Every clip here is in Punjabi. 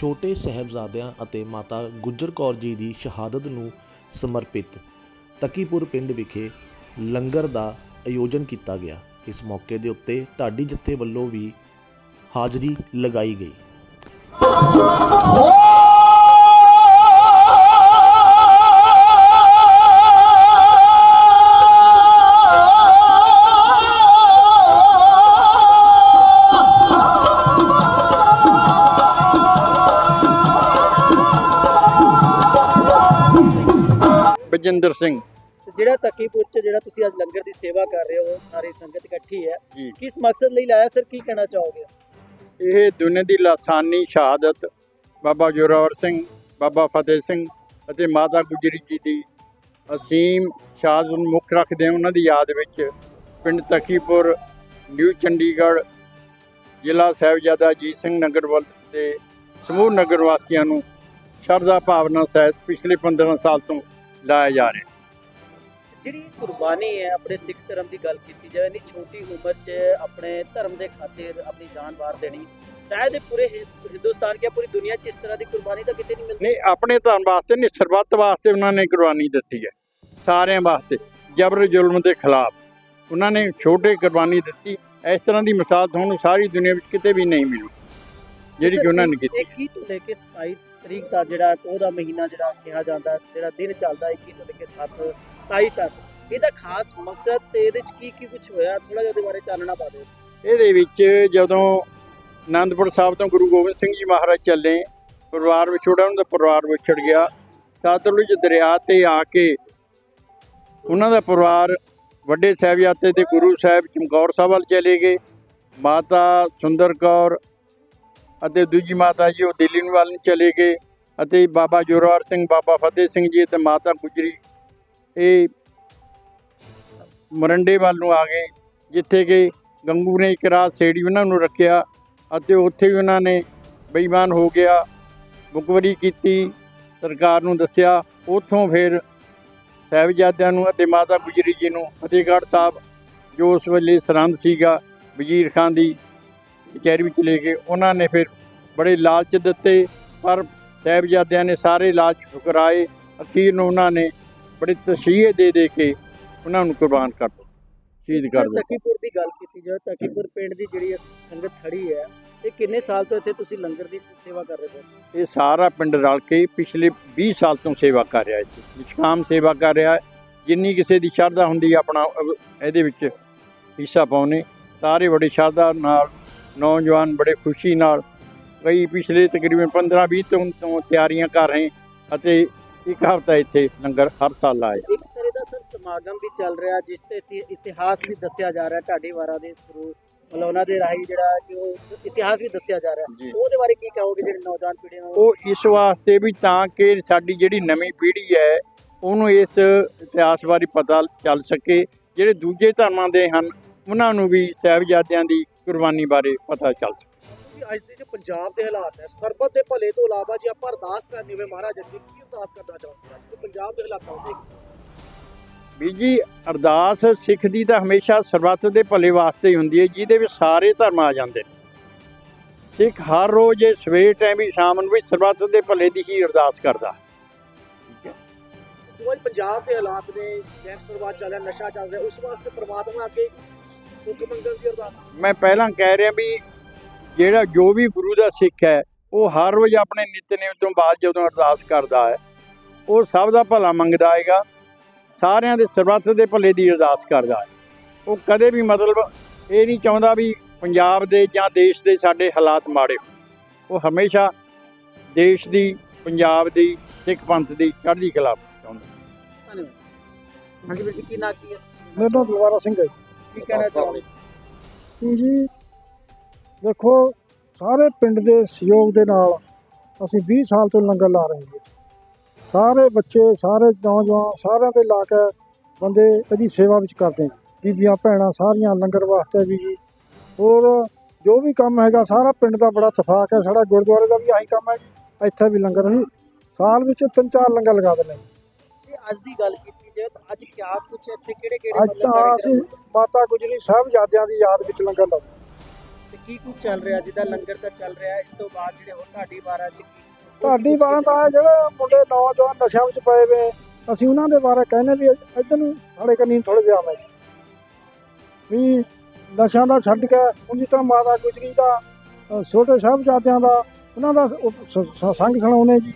ਛੋਟੇ ਸਹਿਬਜ਼ਾਦਿਆਂ ਅਤੇ ਮਾਤਾ ਗੁੱਜਰ ਕੌਰ ਜੀ ਦੀ ਸ਼ਹਾਦਤ ਨੂੰ ਸਮਰਪਿਤ ਤਕੀਪੁਰ ਪਿੰਡ ਵਿਖੇ ਲੰਗਰ ਦਾ ਆਯੋਜਨ ਕੀਤਾ ਗਿਆ। ਇਸ ਮੌਕੇ ਦੇ ਉੱਤੇ ਢਾਡੀ ਜੱਥੇ ਵੱਲੋਂ ਵੀ ਹਾਜ਼ਰੀ ਲਗਾਈ ਗਈ। ਬਜਿੰਦਰ ਸਿੰਘ। ਜਿਹੜਾ ਤਕੀਪੁਰ ਚ ਜਿਹੜਾ ਤੁਸੀਂ ਅੱਜ ਲੰਗਰ ਦੀ ਸੇਵਾ ਕਰ ਰਹੇ ਹੋ ਸਾਰੀ ਸੰਗਤ ਇਕੱਠੀ ਹੈ। ਜੀ। ਕਿਸ ਮਕਸਦ ਲਈ ਲਾਇਆ ਸਰ? ਕੀ ਕਹਿਣਾ ਚਾਹੋਗੇ? ਇਹ ਦੁਨੀਆ ਦੀ ਲਾਸਾਨੀ ਸ਼ਹਾਦਤ ਬਾਬਾ ਜੋਰਾਵਰ ਸਿੰਘ ਬਾਬਾ ਫਤਿਹ ਸਿੰਘ ਅਤੇ ਮਾਤਾ ਗੁਜਰੀ ਜੀ ਦੀ ਅਸੀਮ ਸ਼ਹਾਦਤ ਨੂੰ ਮੁੱਖ ਰੱਖਦੇ ਹਾਂ। ਉਹਨਾਂ ਦੀ ਯਾਦ ਵਿੱਚ ਪਿੰਡ ਤਖੀਪੁਰ ਨਿਊ ਚੰਡੀਗੜ੍ਹ ਜ਼ਿਲ੍ਹਾ ਸਾਹਿਬਜ਼ਾਦਾ ਅਜੀਤ ਸਿੰਘ ਨਗਰ ਵੱਲ ਦੇ ਸਮੂਹ ਨਗਰ ਵਾਸੀਆਂ ਨੂੰ ਸ਼ਰਧਾ ਭਾਵਨਾ ਸਹਿਤ ਪਿਛਲੇ 15 ਸਾਲ ਤੋਂ ਲਾਇਆ ਜਾ ਰਿਹਾ। ਜਿਹੜੀ ਕੁਰਬਾਨੀ ਹੈ ਆਪਣੇ ਸਿੱਖ ਧਰਮ ਦੀ ਗੱਲ ਕੀਤੀ ਜਾਵੇ ਇੰਨੀ ਛੋਟੀ ਉਮਰ 'ਚ ਆਪਣੇ ਧਰਮ ਦੇ ਖਾਤਰ ਆਪਣੀ ਜਾਨ ਵਾਰ ਦੇਣੀ ਸ਼ਾਇਦ ਇਹ ਪੂਰੇ ਹਿੰਦੁਸਤਾਨ ਕੀ ਪੂਰੀ ਦੁਨੀਆ 'ਚ ਇਸ ਤਰ੍ਹਾਂ ਦੀ ਕੁਰਬਾਨੀ ਤਾਂ ਕਿਤੇ ਨਹੀਂ ਮਿਲਦੀ। ਨਹੀਂ ਆਪਣੇ ਧਰਮ ਵਾਸਤੇ ਨਹੀਂ ਸਰਬੱਤ ਵਾਸਤੇ ਉਹਨਾਂ ਨੇ ਕੁਰਬਾਨੀ ਦਿੱਤੀ ਹੈ ਸਾਰਿਆਂ ਵਾਸਤੇ ਜਬਰ ਜ਼ੁਲਮ ਦੇ ਖਿਲਾਫ। ਉਹਨਾਂ ਨੇ ਛੋਟੇ ਕੁਰਬਾਨੀ ਦਿੱਤੀ ਇਸ ਤਰ੍ਹਾਂ ਦੀ ਮਿਸਾਲ ਤੁਹਾਨੂੰ ਸਾਰੀ ਦੁਨੀਆ ਵਿੱਚ ਕਿਤੇ ਵੀ ਨਹੀਂ ਮਿਲੂ ਜਿਹੜੀ ਕਿ ਉਹਨਾਂ ਨੇ ਕੀਤੀ ਕੀ ਤੋਂ ਲੈ ਕੇ 27 ਤਰੀਕ ਦਾ ਜਿਹੜਾ ਉਹਦਾ ਮਹੀਨਾ ਜਿਹੜਾ ਕਿਹਾ ਜਾਂਦਾ, ਜਿਹੜਾ ਦਿਨ ਚੱਲਦਾ 21 ਤੋਂ ਲੈ ਕੇ 7 27 ਤੱਕ। ਇਹਦਾ ਖਾਸ ਮਕਸਦ ਤੇ ਇਹਦੇ 'ਚ ਕੀ ਕੀ ਕੁਝ ਹੋਇਆ? ਥੋੜਾ ਜਿਹਾ ਉਹਦੇ ਬਾਰੇ ਚਾਨਣਾ ਪਾ ਦਿਓ। ਇਹਦੇ ਵਿੱਚ ਜਦੋਂ ਆਨੰਦਪੁਰ ਸਾਹਿਬ ਤੋਂ ਗੁਰੂ ਗੋਬਿੰਦ ਸਿੰਘ ਜੀ ਮਹਾਰਾਜ ਚੱਲੇ, ਪਰਿਵਾਰ ਵਿਛੋੜਾ, ਉਹਨਾਂ ਦਾ ਪਰਿਵਾਰ ਵਿਛੜ ਗਿਆ। ਸਤਲੁਜ ਦਰਿਆ ਤੇ ਆ ਕੇ ਉਹਨਾਂ ਦਾ ਪਰਿਵਾਰ ਵੱਡੇ ਸਾਹਿਬਜ਼ਾਦੇ ਤੇ ਗੁਰੂ ਸਾਹਿਬ ਚਮਕੌਰ ਸਾਹਿਬ ਵੱਲ ਚਲੇ ਗਏ। ਮਾਤਾ ਸੁੰਦਰ ਕੌਰ ਅਤੇ ਦੂਜੀ ਮਾਤਾ ਜੀ ਉਹ ਦਿੱਲੀ ਨੂੰ ਵੱਲ ਚਲੇ ਗਏ ਅਤੇ ਬਾਬਾ ਜੋਰਾਵਰ ਸਿੰਘ, ਬਾਬਾ ਫਤਿਹ ਸਿੰਘ ਜੀ ਤੇ ਮਾਤਾ ਗੁਜਰੀ ਇਹ ਮਰੰਡੇ ਵੱਲ ਨੂੰ ਆ ਗਏ, ਜਿੱਥੇ ਕਿ ਗੰਗੂ ਨੇ ਇੱਕ ਰਾਤ ਸੇੜੀ ਉਹਨਾਂ ਨੂੰ ਰੱਖਿਆ ਅਤੇ ਉੱਥੇ ਵੀ ਉਹਨਾਂ ਨੇ ਬੇਈਮਾਨ ਹੋ ਗਿਆ ਮੁਕਵਰੀ ਕੀਤੀ, ਸਰਕਾਰ ਨੂੰ ਦੱਸਿਆ, ਉੱਥੋਂ ਫਿਰ ਸਾਹਿਬਜ਼ਾਦਿਆਂ ਨੂੰ ਅਤੇ ਮਾਤਾ ਗੁਜਰੀ ਜੀ ਨੂੰ ਫਤਿਹਗੜ੍ਹ ਸਾਹਿਬ, ਜੋ ਉਸ ਵੇਲੇ ਸਰਹੰਦ ਸੀਗਾ, ਵਜ਼ੀਰ ਖਾਨ ਦੀ ਕਚਹਿਰੀ ਵਿੱਚ ਲੈ ਕੇ ਉਹਨਾਂ ਨੇ ਫਿਰ ਬੜੇ ਲਾਲਚ ਦਿੱਤੇ ਪਰ ਸਾਹਿਬਜ਼ਾਦਿਆਂ ਨੇ ਸਾਰੇ ਲਾਲਚ ਠੁਕਰਾਏ। ਅਖੀਰ ਨੂੰ ਉਹਨਾਂ ਨੇ ਬੜੇ ਤਸੀਹੇ ਦੇ ਦੇ ਕੇ ਉਹਨਾਂ ਨੂੰ ਕੁਰਬਾਨ ਕਰ ਦਿੱਤਾ। ਸ਼ਹੀਦ ਕਰ ਦਿੱਤਾ। ਤਕੀਪੁਰ ਦੀ ਗੱਲ ਕੀਤੀ ਜਾਵੇ ਤਕੀਪੁਰ ਪਿੰਡ ਦੀ ਜਿਹੜੀ ਸੰਗਤ ਖੜੀ ਹੈ ਇਹ ਕਿੰਨੇ ਸਾਲ ਤੋਂ ਇੱਥੇ ਤੁਸੀਂ ਲੰਗਰ ਦੀ ਸੇਵਾ ਕਰ ਰਹੇ ਹੋ? ਇਹ ਸਾਰਾ ਪਿੰਡ ਰਲ ਕੇ ਪਿਛਲੇ 20 ਸਾਲ ਤੋਂ ਸੇਵਾ ਕਰ ਰਿਹਾ ਇੱਥੇ। ਨਿਸ਼ਕਾਮ ਸੇਵਾ ਕਰ ਰਿਹਾ ਜਿੰਨੀ ਕਿਸੇ ਦੀ ਸ਼ਰਧਾ ਹੁੰਦੀ ਆਪਣਾ ਇਹਦੇ ਵਿੱਚ ਹਿੱਸਾ ਪਾਉਣੇ ਸਾਰੇ ਬੜੀ ਸ਼ਰਧਾ ਨਾਲ ਨੌਜਵਾਨ ਬੜੇ ਖੁਸ਼ੀ ਨਾਲ ਕਈ ਪਿਛਲੇ ਤਕਰੀਬਨ 15 20 ਤੋਂ ਤੋਂ ਤਿਆਰੀਆਂ ਕਰ ਰਹੇ ਅਤੇ ਇੱਕ ਹਫ਼ਤਾ ਇੱਥੇ ਲੰਗਰ ਹਰ ਸਾਲ ਲਾਇਆ ਇੱਕ ਤਰ੍ਹਾਂ ਦਾ ਸਰ ਸਮਾਗਮ ਵੀ ਚੱਲ ਰਿਹਾ ਜਿਸ ਤੇ ਇਤੀ- ਇਤਿਹਾਸ ਵੀ ਦੱਸਿਆ ਜਾ ਰਿਹਾ ਢਾਡੀ ਵਾਰਾਂ ਦੇ ਥਰੂ ਮਤਲਬ ਉਹਨਾਂ ਦੇ ਰਾਹੀਂ ਜਿਹੜਾ ਕਿ ਉਹ ਇਤਿਹਾਸ ਵੀ ਦੱਸਿਆ ਜਾ ਰਿਹਾ। ਜੀ। ਉਹਦੇ ਬਾਰੇ ਕੀ ਕਹੋਗੇ ਜਿਹੜੇ ਨੌਜਵਾਨ ਪੀੜ੍ਹੀ ਨੂੰ? ਉਹ ਇਸ ਵਾਸਤੇ ਵੀ ਤਾਂ ਕਿ ਸਾਡੀ ਜਿਹੜੀ ਨਵੀਂ ਪੀੜ੍ਹੀ ਹੈ ਉਹਨੂੰ ਇਸ ਇਤਿਹਾਸ ਬਾਰੇ ਪਤਾ ਚੱਲ ਸਕੇ। ਜਿਹੜੇ ਦੂਜੇ ਧਰਮਾਂ ਦੇ ਹਨ ਉਹਨਾਂ ਨੂੰ ਵੀ ਸਾਹਿਬਜ਼ਾਦਿਆਂ ਦੀ ਕੁਰਬਾਨੀ ਬਾਰੇ ਪਤਾ ਚੱਲ ਸਕੇ। ਅੱਜ ਦੇ ਜੋ ਪੰਜਾਬ ਦੇ ਹਾਲਾਤ ਹੈ ਸਰਬਤ ਦੇ ਭਲੇ ਤੋਂ ਇਲਾਵਾ ਜੇ ਆਪਾਂ ਅਰਦਾਸ ਕਰਨੀ ਹੋਵੇ ਮਹਾਰਾਜ ਅੱਗੇ ਕੀ ਅਰਦਾਸ ਕਰਨਾ ਚਾਹੁੰਦੇ ਹੋ ਪੰਜਾਬ ਦੇ ਹਾਲਾਤਾਂ ਕੇ ਵੀ ਜੀ ਅਰਦਾਸ ਸਿੱਖ ਦੀ ਤਾਂ ਹਮੇਸ਼ਾ ਸਰਬੱਤ ਦੇ ਭਲੇ ਵਾਸਤੇ ਹੀ ਹੁੰਦੀ ਹੈ ਜਿਹਦੇ ਵਿੱਚ ਸਾਰੇ ਧਰਮ ਆ ਜਾਂਦੇ ਨੇ। ਸਿੱਖ ਹਰ ਰੋਜ਼ ਇਹ ਸਵੇਰ ਟਾਈਮ ਵੀ ਸ਼ਾਮ ਨੂੰ ਵੀ ਸਰਬੱਤ ਦੇ ਭਲੇ ਦੀ ਹੀ ਅਰਦਾਸ ਕਰਦਾ। ਪੰਜਾਬ ਦੇ ਹਾਲਾਤ ਨੇ ਗੈਂਗਸਟਰਵਾਦ ਚੱਲ ਰਿਹਾ ਨਸ਼ਾ ਚੱਲ ਰਿਹਾ ਉਸ ਵਾਸਤੇ ਪ੍ਰਮਾਤਮਾ ਅੱਗੇ ਸੁੱਖ ਮੰਗਣ ਦੀ ਅਰਦਾਸ ਮੈਂ ਪਹਿਲਾਂ ਕਹਿ ਰਿਹਾ ਵੀ ਜਿਹੜਾ ਜੋ ਵੀ ਗੁਰੂ ਦਾ ਸਿੱਖ ਹੈ ਉਹ ਹਰ ਰੋਜ਼ ਆਪਣੇ ਨਿਤਨੇਮ ਤੋਂ ਬਾਅਦ ਜਦੋਂ ਅਰਦਾਸ ਕਰਦਾ ਹੈ ਉਹ ਸਭ ਦਾ ਭਲਾ ਮੰਗਦਾ ਹੈਗਾ ਸਾਰਿਆਂ ਦੇ ਸਰਬੱਤ ਦੇ ਭਲੇ ਦੀ ਅਰਦਾਸ ਕਰਦਾ ਹੈ। ਉਹ ਕਦੇ ਵੀ ਮਤਲਬ ਇਹ ਨਹੀਂ ਚਾਹੁੰਦਾ ਵੀ ਪੰਜਾਬ ਦੇ ਜਾਂ ਦੇਸ਼ ਦੇ ਸਾਡੇ ਹਾਲਾਤ ਮਾੜੇ ਹੋਣ। ਉਹ ਹਮੇਸ਼ਾ ਦੇਸ਼ ਦੀ ਪੰਜਾਬ ਦੀ ਸਿੱਖ ਪੰਥ ਦੀ ਚੜ੍ਹਦੀ ਕਲਾ ਚਾਹੁੰਦਾ ਧੰਨਵਾਦ। ਹਾਂਜੀ ਵੀਰ ਜੀ ਕੀ ਨਾਂ ਕੀ ਹੈ? ਮੇਰਾ ਨਾਮ ਦਲਵਾਰਾ ਸਿੰਘ ਹੈ ਕੀ ਕਹਿਣਾ ਚਾਹੋਗੇ ਜੀ ਦੇਖੋ ਸਾਰੇ ਪਿੰਡ ਦੇ ਸਹਿਯੋਗ ਦੇ ਨਾਲ ਅਸੀਂ 20 ਸਾਲ ਤੋਂ ਲੰਗਰ ਲਾ ਰਹੇ ਹਾਂ। ਸਾਰੇ ਬੱਚੇ ਸਾਰੇ ਨੌਜਵਾਨ ਸਾਰਿਆਂ ਦੇ ਲਾ ਕੇ ਬੰਦੇ ਇਹਦੀ ਸੇਵਾ ਵਿੱਚ ਕਰਦੇ ਨੇ ਬੀਬੀਆਂ ਭੈਣਾਂ ਸਾਰੀਆਂ ਲੰਗਰ ਵਾਸਤੇ ਵੀ ਜੀ। ਹੋਰ ਜੋ ਵੀ ਕੰਮ ਹੈਗਾ ਸਾਰਾ ਪਿੰਡ ਦਾ ਬੜਾ ਇਤਫਾਕ ਹੈ। ਸਾਡਾ ਗੁਰਦੁਆਰੇ ਦਾ ਵੀ ਆਹੀ ਕੰਮ ਹੈ ਜੀ। ਇੱਥੇ ਵੀ ਲੰਗਰ ਅਸੀਂ ਸਾਲ ਵਿੱਚ ਤਿੰਨ ਚਾਰ ਲੰਗਰ ਲਗਾ ਦਿੰਦੇ ਹਾਂ। ਅੱਜ ਦੀ ਗੱਲ ਕੀਤੀ ਜਾਵੇ ਤਾਂ ਅੱਜ ਕਿਆ ਕੁਛ ਇੱਥੇ ਕਿਹੜੇ ਕਿਹੜੇ ਅੱਜ ਤਾਂ ਅਸੀਂ ਮਾਤਾ ਗੁਜਰੀ ਸਾਹਿਬਜ਼ਾਦਿਆਂ ਦੀ ਯਾਦ ਵਿੱਚ ਲੰਗਰ ਲਾਉਂਦੇ ਤੇ ਕੀ ਕੁਝ ਚੱਲ ਰਿਹਾ? ਜਿੱਦਾਂ ਲੰਗਰ ਤਾਂ ਚੱਲ ਰਿਹਾ ਇਸ ਤੋਂ ਬਾਅਦ ਜਿਹੜੇ ਹੋਰ ਢਾਡੀ ਵਾਰਾਂ ਚ ਕੀ ਢਾਡੀ ਬਾਰਾਂ ਤਾਂ ਜਿਹੜੇ ਮੁੰਡੇ ਨੌਜਵਾਨ ਨਸ਼ਿਆਂ ਵਿੱਚ ਪਏ ਵੇ ਅਸੀਂ ਉਹਨਾਂ ਦੇ ਬਾਰੇ ਕਹਿੰਦੇ ਵੀ ਇੱਧਰ ਨੂੰ ਸਾਡੇ ਕੰਨੀ ਥੋੜੇ ਜਿਹਾ ਆਵੇ। ਵੀ ਨਸ਼ਿਆਂ ਦਾ ਛੱਡ ਕੇ ਜਿਸ ਤਰ੍ਹਾਂ ਮਾਤਾ ਗੁਜਰੀ ਦਾ ਛੋਟੇ ਸਾਹਿਬਜ਼ਾਦਿਆਂ ਦਾ ਉਹਨਾਂ ਦਾ ਸੰਗ ਸੁਣਾਉਣੇ ਜੀ।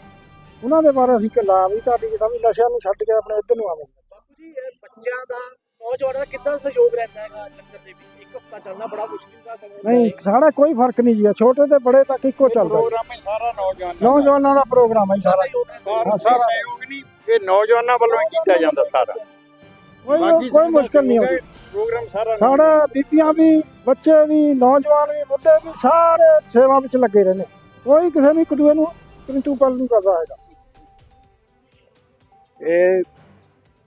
ਉਹਨਾਂ ਦੇ ਬਾਰੇ ਅਸੀਂ ਕੱਲਾ ਵੀ ਢਾਡੀ ਜਿਹੜਾ ਵੀ ਨਸ਼ਿਆਂ ਨੂੰ ਛੱਡ ਕੇ ਆਪਣੇ ਇੱਧਰ ਨੂੰ ਆਵੇ। ਬਾਪੂ ਜੀ ਇਹ ਬੱਚਿਆਂ ਦਾ ਨੌਜਵਾਨਾਂ ਦਾ ਕਿੱਦਾਂ ਸਹਿਯੋਗ ਰਹਿੰਦਾ ਹੈਗਾ ਲੰਗਰ ਦੇ ਵਿੱਚ ਇੱਕ ਹਫਤਾ ਚੱਲਣਾ ਬੜਾ ਮੁਸ਼ਕਿਲ ਦਾ ਸਮੇਂ ਹੁੰਦਾ ਨਹੀਂ ਹੈ। ਸਾਡਾ ਕੋਈ ਫ਼ਰਕ ਨਹੀਂ ਜੀ ਛੋਟੇ ਤੇ ਬੜੇ ਤੱਕ ਇੱਕੋ ਚੱਲਦਾ। ਪ੍ਰੋਗਰਾਮ ਹੀ ਸਾਰਾ ਨੌਜਵਾਨਾਂ ਦਾ। ਨੌਜਵਾਨਾਂ ਦਾ ਪ੍ਰੋਗਰਾਮ ਹੈ ਜੀ ਸਾਰਾ ਸਹਿਯੋਗ ਰਹਿੰਦਾ ਹੈ। ਸਾਰਾ। ਸਹਿਯੋਗ ਨਹੀਂ ਇਹ ਨੌਜਵਾਨਾਂ ਵੱਲੋਂ ਹੀ ਕੀਤਾ ਜਾਂਦਾ ਸਾਰਾ ਕੋਈ ਕੋਈ ਮੁਸ਼ਕਲ ਨਹੀਂ ਆਉਂਦੀ ਪ੍ਰੋਗਰਾਮ ਸਾਰਾ ਸਾਡੇ ਬੀਬੀਆਂ ਵੀ ਬੱਚੇ ਵੀ ਨੌਜਵਾਨ ਵੀ ਬੁੱਢੇ ਵੀ ਸਾਰੇ ਸੇਵਾ ਵਿੱਚ ਲੱਗੇ ਰਹਿੰਦੇ ਕੋਈ ਕਿਸੇ ਨੂੰ ਇੱਕ ਦੂਏ ਨੂੰ ਕਿੰਤੂ ਪਲ ਨਹੀਂ ਕਰਦਾ ਹੈਗਾ ਇਹ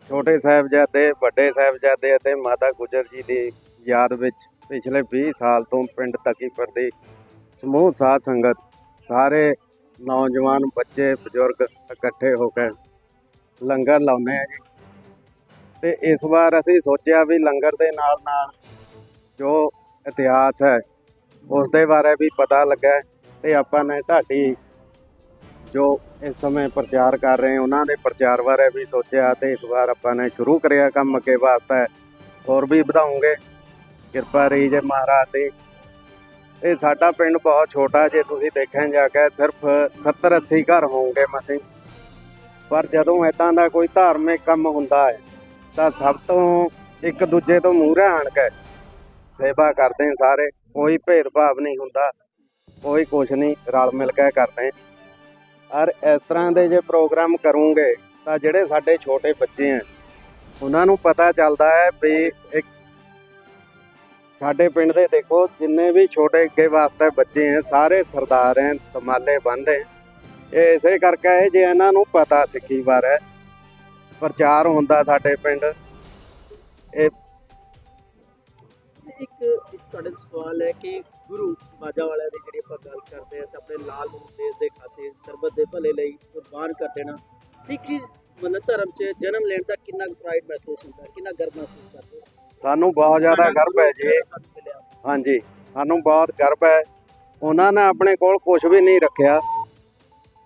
ਛੋਟੇ ਸਾਹਿਬਜ਼ਾਦੇ, ਵੱਡੇ ਸਾਹਿਬਜ਼ਾਦੇ ਅਤੇ ਮਾਤਾ ਗੁਜਰ ਜੀ ਦੀ ਯਾਦ ਵਿੱਚ ਪਿਛਲੇ 20 ਸਾਲ ਤੋਂ ਪਿੰਡ ਤਕੀਪੁਰ ਦੀ ਸਮੂਹ ਸਾਧ ਸੰਗਤ ਸਾਰੇ ਨੌਜਵਾਨ, ਬੱਚੇ, ਬਜ਼ੁਰਗ ਇਕੱਠੇ ਹੋ ਕੇ ਲੰਗਰ ਲਾਉਂਦੇ ਆ ਜੀ। ਤੇ ਇਸ ਵਾਰ ਅਸੀਂ ਸੋਚਿਆ ਵੀ ਲੰਗਰ ਦੇ ਨਾਲ ਨਾਲ ਜੋ ਇਤਿਹਾਸ ਹੈ, ਉਸ ਦੇ ਬਾਰੇ ਵੀ ਪਤਾ ਲੱਗਾ ਹੈ ਤੇ ਆਪਾਂ ਨੇ ਢਾਡੀ ਜੋ ਇਸ ਸਮੇਂ ਪ੍ਰਚਾਰ ਕਰ ਰਹੇ, ਉਹਨਾਂ ਦੇ ਪ੍ਰਚਾਰ ਬਾਰੇ ਵੀ ਸੋਚਿਆ ਤੇ ਇਸ ਵਾਰ ਆਪਾਂ ਨੇ ਸ਼ੁਰੂ ਕਰਿਆ ਕੰਮ ਅੱਗੇ ਵਾਸਤਾ, ਹੋਰ ਵੀ ਵਧਾਉਂਗੇ। ਕਿਰਪਾ ਰਹੀ ਜੇ ਮਹਾਰਾਜ ਦੀ। ਇਹ ਸਾਡਾ ਪਿੰਡ ਬਹੁਤ ਛੋਟਾ, ਜੇ ਤੁਸੀਂ ਦੇਖਣ ਜਾ ਕੇ ਸਿਰਫ 70 80 ਘਰ ਹੋਣਗੇ ਮਸੀਂ। ਪਰ ਜਦੋਂ ਇਦਾਂ ਦਾ ਕੋਈ ਧਾਰਮਿਕ ਕੰਮ ਹੁੰਦਾ ਹੈ, ਤਾਂ ਸਭ ਤੋਂ ਇੱਕ ਦੂਜੇ ਤੋਂ ਮੂਹਰੇ ਆਣ ਕੇ ਸੇਵਾ ਕਰਦੇ ਸਾਰੇ। ਕੋਈ ਭੇਦਭਾਵ ਨਹੀਂ ਹੁੰਦਾ, ਕੋਈ ਕੁਛ ਨਹੀਂ, ਰਲ ਮਿਲ ਕੇ ਕਰਦੇ ਔਰ ਇਸ ਤਰ੍ਹਾਂ ਦੇ ਜੇ ਪ੍ਰੋਗਰਾਮ ਕਰੂੰਗੇ ਤਾਂ ਜਿਹੜੇ ਸਾਡੇ ਛੋਟੇ ਬੱਚੇ ਆ ਉਹਨਾਂ ਨੂੰ ਪਤਾ ਚੱਲਦਾ ਹੈ ਵੀ ਇੱਕ ਸਾਡੇ ਪਿੰਡ ਦੇ ਦੇਖੋ ਜਿੰਨੇ ਵੀ ਛੋਟੇ ਅੱਗੇ ਵਾਸਤੇ ਬੱਚੇ ਆ ਸਾਰੇ ਸਰਦਾਰ ਹੈ ਤਮਾਲੇ ਬੰਦੇ ਇਹ ਇਸੇ ਕਰਕੇ ਹੈ ਜੇ ਇਹਨਾਂ ਨੂੰ ਪਤਾ ਸਿੱਖੀ ਬਾਰੇ ਪ੍ਰਚਾਰ ਹੁੰਦਾ ਸਾਡੇ ਪਿੰਡ। ਇਹ ਇੱਕ ਤੁਹਾਡੇ ਤੋਂ ਸਵਾਲ ਹੈ ਕਿ ਗੁਰੂ ਬਾਜਾ ਵਾਲਿਆਂ ਦੀ ਜਿਹੜੀ ਆਪਾਂ ਗੱਲ ਕਰਦੇ ਆ ਤਾਂ ਆਪਣੇ ਲਾਲ ਨੂੰ ਦੇਸ਼ ਦੇ ਖਾਤੇ ਸਰਬਤ ਦੇ ਭਲੇ ਲਈ ਕੁਰਬਾਨ ਕਰ ਦੇਣਾ ਸਿੱਖੀ ਮਨ ਧਰਮ 'ਚ ਜਨਮ ਲੈਣ ਦਾ ਕਿੰਨਾ ਪ੍ਰਾਈਡ ਮਹਿਸੂਸ ਹੁੰਦਾ ਕਿੰਨਾ ਗਰਵ ਮਹਿਸੂਸ ਕਰਦੇ ਸਾਨੂੰ ਬਹੁਤ ਜ਼ਿਆਦਾ ਗਰਵ ਹੈ ਜੀ। ਹਾਂਜੀ ਸਾਨੂੰ ਬਹੁਤ ਗਰਵ ਹੈ। ਉਹਨਾਂ ਨੇ ਆਪਣੇ ਕੋਲ ਕੁਝ ਵੀ ਨਹੀਂ ਰੱਖਿਆ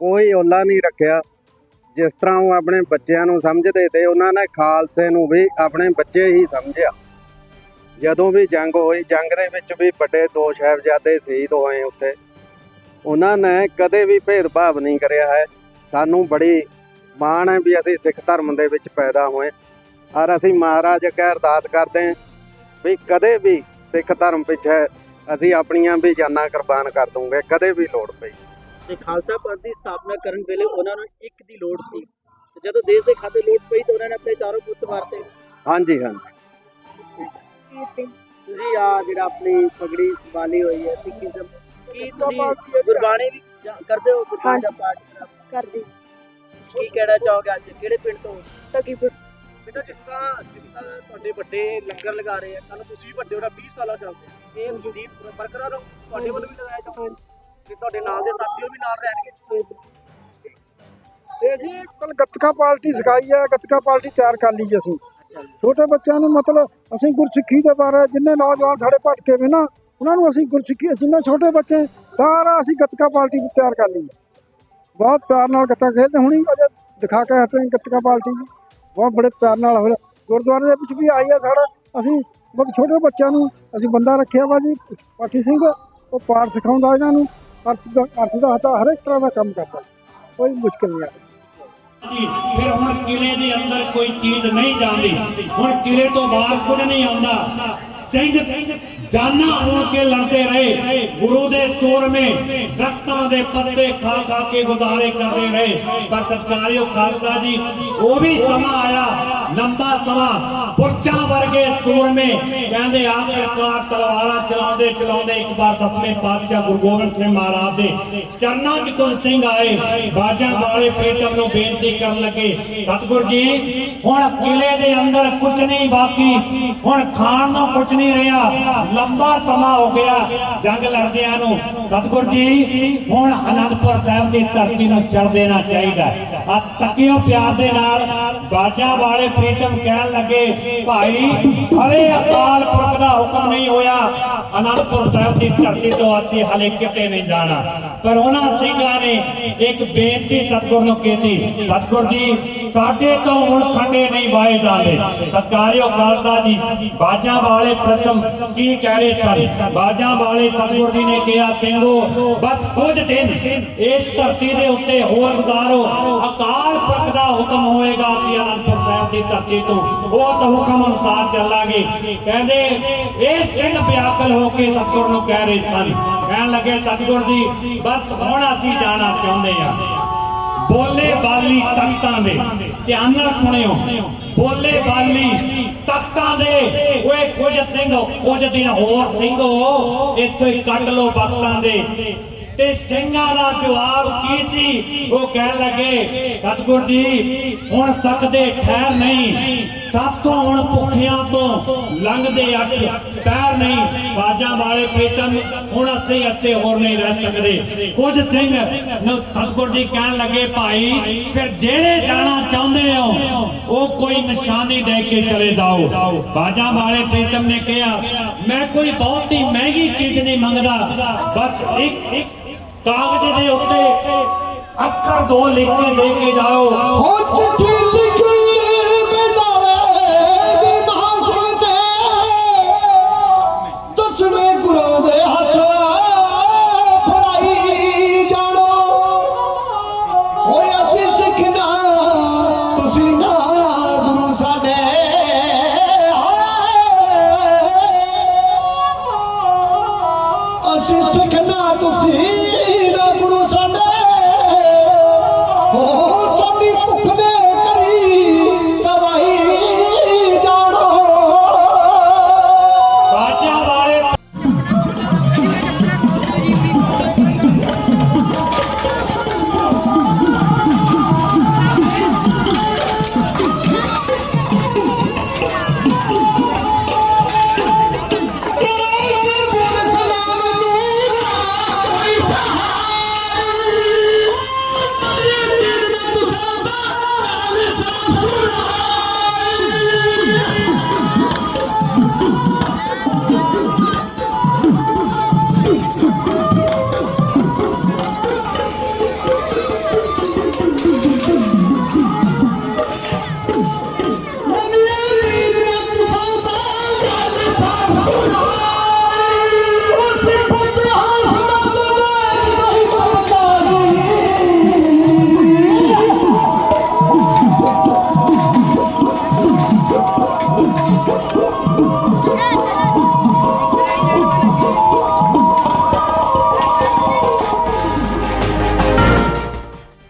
ਕੋਈ ਓਲਾ ਨਹੀਂ ਰੱਖਿਆ। ਜਿਸ ਤਰ੍ਹਾਂ ਉਹ ਆਪਣੇ ਬੱਚਿਆਂ ਨੂੰ ਸਮਝਦੇ ਤੇ ਉਹਨਾਂ ਨੇ ਖਾਲਸੇ ਨੂੰ ਵੀ ਆਪਣੇ ਬੱਚੇ ਹੀ ਸਮਝਿਆ। ਜਦੋਂ ਵੀ ਜੰਗ ਹੋਈ ਜੰਗ ਦੇ ਵਿੱਚ ਵੀ ਵੱਡੇ ਦੋ ਸਾਹਿਬਜ਼ਾਦੇ ਸ਼ਹੀਦ ਹੋਏ ਉੱਥੇ। ਉਹਨਾਂ ਨੇ ਕਦੇ ਵੀ ਭੇਦਭਾਵ ਨਹੀਂ ਕਰਿਆ ਹੈ। ਸਾਨੂੰ ਬੜੀ ਮਾਣ ਹੈ ਵੀ ਅਸੀਂ ਸਿੱਖ ਧਰਮ ਦੇ ਵਿੱਚ ਪੈਦਾ ਹੋਏ। ਔਰ ਅਸੀਂ ਮਹਾਰਾਜ ਅੱਗੇ ਅਰਦਾਸ ਕਰਦੇ ਹਾਂ ਵੀ ਕਦੇ ਵੀ ਸਿੱਖ ਧਰਮ ਪਿੱਛੇ ਅਸੀਂ ਆਪਣੀਆਂ ਵੀ ਜਾਨਾਂ ਕੁਰਬਾਨ ਕਰ ਦੂੰਗੇ ਕਦੇ ਵੀ ਲੋੜ ਪਈ। ਤੇ ਖਾਲਸਾ ਪੰਥ ਦੀ ਸਥਾਪਨਾ ਕਰਨ ਵੇਲੇ ਉਹਨਾਂ ਨੂੰ ਇੱਕ ਦੀ ਲੋੜ ਸੀ। ਜਦੋਂ ਦੇਸ਼ ਦੇ ਖਾਤੇ ਲੋੜ ਪਈ ਤਾਂ ਉਹਨਾਂ ਨੇ ਆਪਣੇ ਚਾਰੋਂ ਪੁੱਤ ਮਾਰਤੇ। ਹਾਂਜੀ ਹਾਂਜੀ। ਤੁਸੀਂ? ਆ ਜਿਹੜਾ ਆਪਣੀ ਪਗੜੀ ਸੰਭਾਲੀ ਹੋਈ ਹੈ ਸਿੱਖੀਜ਼ਮ ਕੀ ਤੁਸੀਂ ਗੁਰਬਾਣੀ ਵੀ ਕਰਦੇ ਹੋ ਗੁਰਬਾਣੀ ਦਾ ਪਾਠ ਕਰਦੀ। ਕੀ ਕਹਿਣਾ ਚਾਹੋਗੇ ਅੱਜ? ਕਿਹੜੇ ਪਿੰਡ ਤੋਂ? ਤਕੀਪੁਰ ਬੇਟਾ ਜਿਸ ਤਰ੍ਹਾਂ ਜਿਸ ਤਰ੍ਹਾਂ ਤੁਹਾਡੇ ਵੱਡੇ ਲੰਗਰ ਲਗਾ ਰਹੇ ਆ ਕੱਲ ਤੁਸੀਂ ਵੀ ਵੱਡੇ ਹੋ 20 ਸਾਲਾਂ ਚੱਲਦੇ ਇਹ ਜਦੀਦ ਬਰਕਰਾਰ ਤੁਹਾਡੇ ਵੱਲ ਵੀ ਲਗਾਇਆ ਜਾਊਗਾ ਤੇ ਤੁਹਾਡੇ ਨਾਲ ਦੇ ਸਾਥੀਓ ਵੀ ਨਾਲ ਰਹਿਣਗੇ? ਇਹ ਜੀ ਕੱਲ ਗੱਤਕਾ ਪਾਰਟੀ ਸਿਖਾਈ ਹੈ ਗੱਤਕਾ ਪਾਰਟੀ ਤਿਆਰ ਕਰ ਲਈ ਜੀ ਅਸੀਂ। ਛੋਟੇ ਬੱਚਿਆਂ ਨੂੰ ਮਤਲਬ ਅਸੀਂ ਗੁਰਸਿੱਖੀ ਦੇ ਬਾਰੇ ਜਿੰਨੇ ਨੌਜਵਾਨ ਸਾਡੇ ਭਟਕੇ ਵੇ ਨਾ, ਉਹਨਾਂ ਨੂੰ ਅਸੀਂ ਗੁਰਸਿੱਖੀ, ਜਿੰਨੇ ਛੋਟੇ ਬੱਚੇ, ਸਾਰਾ ਅਸੀਂ ਗੱਤਕਾ ਪਾਰਟੀ ਤਿਆਰ ਕਰ ਲਈ। ਬਹੁਤ ਪਿਆਰ ਨਾਲ ਗੱਤਕਾ ਖੇਡਦੇ, ਹੁਣੀ ਅਜੇ ਦਿਖਾ ਕੇ ਹਟੇ ਗੱਤਕਾ ਪਾਰਟੀ ਬਹੁਤ ਬੜੇ ਪਿਆਰ ਨਾਲ ਹੋਇਆ। ਗੁਰਦੁਆਰੇ ਦੇ ਵਿੱਚ ਵੀ ਆਈ ਆ ਸਾਡਾ, ਅਸੀਂ ਬਹੁਤ ਛੋਟੇ ਬੱਚਿਆਂ ਨੂੰ ਅਸੀਂ ਬੰਦਾ ਰੱਖਿਆ ਵਾ ਜੀ, ਪਾਠੀ ਸਿੰਘ। ਉਹ ਪਾਠ ਸਿਖਾਉਂਦਾ ਇਹਨਾਂ ਨੂੰ, ਅਰਥ ਦਾ ਅਰਥ ਦਾ ਹਤਾ ਹਰ ਇੱਕ ਤਰ੍ਹਾਂ ਦਾ ਕੰਮ ਕਰਦਾ। ਕੋਈ ਮੁਸ਼ਕਲ ਨਹੀਂ ਆ। ਫਿਰ ਹੁਣ ਕਿਲੇ ਦੇ ਅੰਦਰ ਕੋਈ ਚੀਜ਼ ਨਹੀਂ ਜਾਂਦੀ। ਹੁਣ ਕਿਲੇ ਤੋਂ ਬਾਹਰ ਕੁਝ ਨਹੀਂ ਆਉਂਦਾ। ਸਿੰਘ ਜਾਨਾਂ ਹੋ ਕੇ ਲੜਦੇ ਰਹੇ। ਗੁਰੂ ਦੇ ਸੂਰਮੇ ਦਰਖਤਾਂ ਦੇ ਪੱਤੇ ਖਾ ਖਾ ਕੇ ਗੁਜ਼ਾਰੇ ਕਰਦੇ ਰਹੇ। ਪਰ ਸਤਕਾਰਿਓ ਖਾਲਸਾ ਜੀ, ਉਹ ਵੀ ਸਮਾਂ ਆਇਆ, ਲੰਬਾ ਸਮਾਂ ਪੁਰਚਾਂ ਵਰਗੇ ਸੂਰਮੇ ਕਹਿੰਦੇ ਆਖਿਰਕਾਰ ਤਲਵਾਰਾਂ ਚਲਾਉਂਦੇ ਚਲਾਉਂਦੇ ਇੱਕ ਵਾਰ ਦਸਵੇਂ ਪਾਤਸ਼ਾਹ ਗੁਰੂ ਗੋਬਿੰਦ ਸਿੰਘ ਮਹਾਰਾਜ ਦੇ ਚਰਨਾਂ 'ਚ ਕੁਲ ਸਿੰਘ ਆਏ, ਬਾਜਾਂ ਵਾਲੇ ਪ੍ਰੀਤਮ ਨੂੰ ਬੇਨਤੀ ਕਰਨ ਲੱਗੇ, ਸਤਿਗੁਰ ਜੀ, ਹੁਣ ਕਿਲੇ ਦੇ ਅੰਦਰ ਕੁਝ ਨਹੀਂ ਬਾਕੀ, ਹੁਣ ਖਾਣ ਨੂੰ ਕੁਝ ਨਹੀਂ ਰਿਹਾ ਲੰਬਾ ਸਮਾਂ ਹੋ ਗਿਆ ਜੰਗ ਲੜਦਿਆਂ ਨੂੰ। ਸਤਿਗੁਰ ਜੀ, ਹੁਣ ਅਨੰਦਪੁਰ ਸਾਹਿਬ ਦੀ ਧਰਤੀ ਨੂੰ ਚੜ ਦੇਣਾ ਚਾਹੀਦਾ। ਆ ਤੱਕਿਓ ਪਿਆਰ ਦੇ ਨਾਲ ਬਾਜਾਂ ਵਾਲੇ ਪ੍ਰੀਤਮ ਕਹਿਣ ਲੱਗੇ, ਭਾਈ ਹਲੇ ਅਕਾਲ ਪੁਰਖ ਦਾ ਹੁਕਮ ਨਹੀਂ ਹੋਇਆ। ਅਨੰਦਪੁਰ ਸਾਹਿਬ ਦੀ ਧਰਤੀ ਤੋਂ ਅਸੀਂ ਹਲੇ ਕਿਤੇ ਨਹੀਂ ਜਾਣਾ। ਪਰ ਉਹਨਾਂ ਸਿੰਘਾਂ ਨੇ ਇੱਕ ਬੇਨਤੀ ਸਤਿਗੁਰ ਨੂੰ ਕੀਤੀ। ਸਤਿਗੁਰ ਜੀ ਸਾਡੇ ਤੋਂ ਹੁਣ ਖੰਡੇ ਨਹੀਂ ਵਾਏ ਜਾਂਦੇ। ਸਤਕਾਰਿਓ ਖਾਲਸਾ ਜੀ, ਬਾਜਾਂ ਵਾਲੇ ਪ੍ਰਥਮ ਕੀ ਕਹਿ ਰਹੇ ਸਨ? ਬਾਜਾਂ ਵਾਲੇ ਸਤਿਗੁਰ ਜੀ ਨੇ ਕਿਹਾ ਸਿੰਘੋ ਬਸ ਕੁਝ ਦਿਨ ਇਸ ਧਰਤੀ ਦੇ ਉੱਤੇ ਹੋਰ ਗੁਜ਼ਾਰੋ ਅਕਾਲ ਪੁਰਖ ਦਾ ਹੁਕਮ ਹੋਏਗਾ ਕਿ ਅਨੰਦਪੁਰ ਸਾਹਿਬ ਦੀ ਧਰਤੀ ਤੋਂ। ਉਸ ਹੁਕਮ ਅਨੁਸਾਰ ਚੱਲਾਂਗੇ। ਕਹਿੰਦੇ ਇਹ ਸਿੰਘ ਵਿਆਕਲ ਹੋ ਕੇ ਸਤਿਗੁਰ ਨੂੰ ਕਹਿ ਰਹੇ ਸਨ। ਕਹਿਣ ਲੱਗੇ, ਸਤਿਗੁਰ ਜੀ, ਬਸ ਹੁਣ ਅਸੀਂ ਜਾਣਾ ਚਾਹੁੰਦੇ ਹਾਂ। ਬੋਲੇ ਬਾਲੀ ਤਖਤਾਂ ਦੇ। ਧਿਆਨ ਨਾਲ ਸੁਣਿਓ। ਬੋਲੇ ਬਾਲੀ ਤਖਤਾਂ ਦੇ। ਓਏ ਕੁਝ ਸਿੰਘ, ਕੁਝ ਦਿਨ ਹੋਰ ਸਿੰਘੋ, ਇੱਥੇ ਕੱਢ ਲੋ ਵਕਤਾਂ ਦੇ। ਤੇ ਸਿੰਘਾਂ ਦਾ ਜਵਾਬ ਕੀ ਸੀ? ਉਹ ਕਹਿਣ ਲੱਗੇ, ਸਤਿਗੁਰ ਜੀ, ਹੁਣ ਸਕਦੇ ਠਹਿਰ ਨਹੀਂ। ਸਾਥੋਂ ਹੁਣ ਭੁੱਖਿਆਂ ਤੋਂ ਲੰਘਦੇ ਅੱਠ ਪੈਰ ਨਹੀਂ। ਬਾਜਾਂ ਵਾਲੇ ਪ੍ਰੀਤਮ ਹੁਣ ਅਸੀਂ ਇੱਥੇ ਹੋਰ ਨਹੀਂ ਰਹਿ ਸਕਦੇ। ਕੁਝ ਸਿੰਘ ਨੂੰ ਸਤਿਗੁਰ ਜੀ ਕਹਿਣ ਲੱਗੇ, ਭਾਈ, ਫਿਰ ਜਿਹੜੇ ਜਾਣਾ ਚਾਹੁੰਦੇ ਹੋ, ਉਹ ਕੋਈ ਨਿਸ਼ਾਨੀ ਦੇ ਕੇ ਚਲੇ ਜਾਓ। ਬਾਜਾਂ ਵਾਲੇ ਪ੍ਰੀਤਮ ਨੇ ਕਿਹਾ, ਮੈਂ ਕੋਈ ਬਹੁਤ ਹੀ ਮਹਿੰਗੀ ਚੀਜ਼ ਨਹੀਂ ਮੰਗਦਾ, ਬਸ ਇੱਕ ਕਾਗਜ਼ ਦੇ ਉੱਤੇ ਅੱਖਰ ਦੋ ਲਿਖ ਕੇ ਦੇ ਕੇ ਜਾਓ। ਹੋ ਚਿੱਠੀ ਲਿਖ